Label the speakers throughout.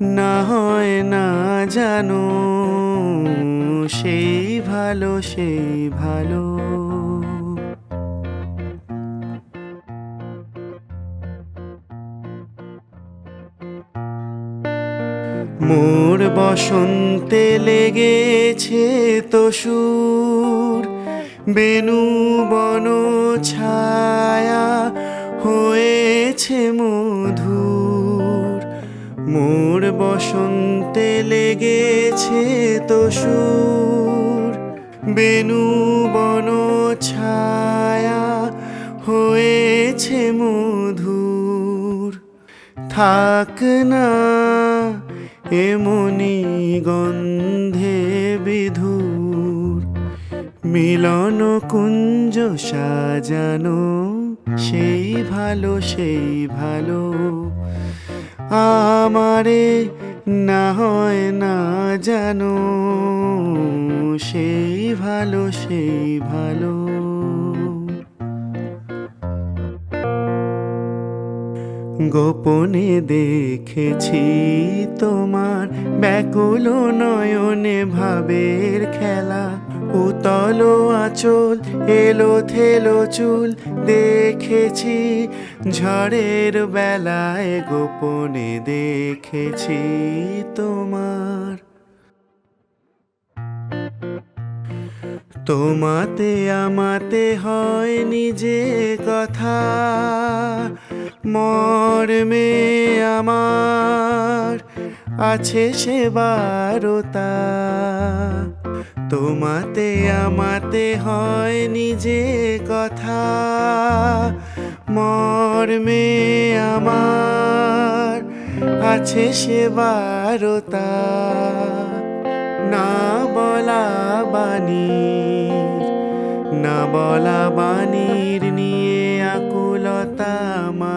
Speaker 1: না হয় না জানো, সেই ভালো সেই ভালো। মোর বসন্তে লেগেছে তো সুর, বেনু বন ছায়া হয়েছে মধুর বসন্তে লেগেছে তো সুর। বেনু বন ছায়া হয়েছে মধুর। থাক না এমনি গন্ধে বিধুর। মিলন কুঞ্জ সাজানো, সেই ভালো সেই ভালো। আমারে না হয় না জানো সেই ভালো সেই ভালো। গোপনে দেখেছি তোমার ব্যাকুল নয়নে ভাবের খেলা। উতল আচল, এলো থেলো চুল, দেখেছি ঝড়ের বেলায় গোপনে দেখেছি তোমার। তোমাতে আমাতে হয় নিজে কথা মর্মে আমার আছে সে বারতা। তোমাতে আমাতে হয় নিজে কথা। মর্মে আমার আছে সে বারতা। না বলা বাণীর, না বলা আকুলতা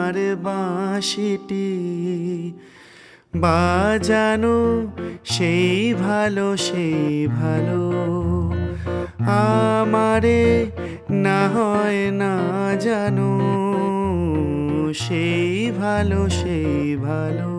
Speaker 1: আমার বাঁশিটি বাজানো, সেই ভালো সেই ভালো। আমারে না হয় না জানো, সেই ভালো সেই ভালো।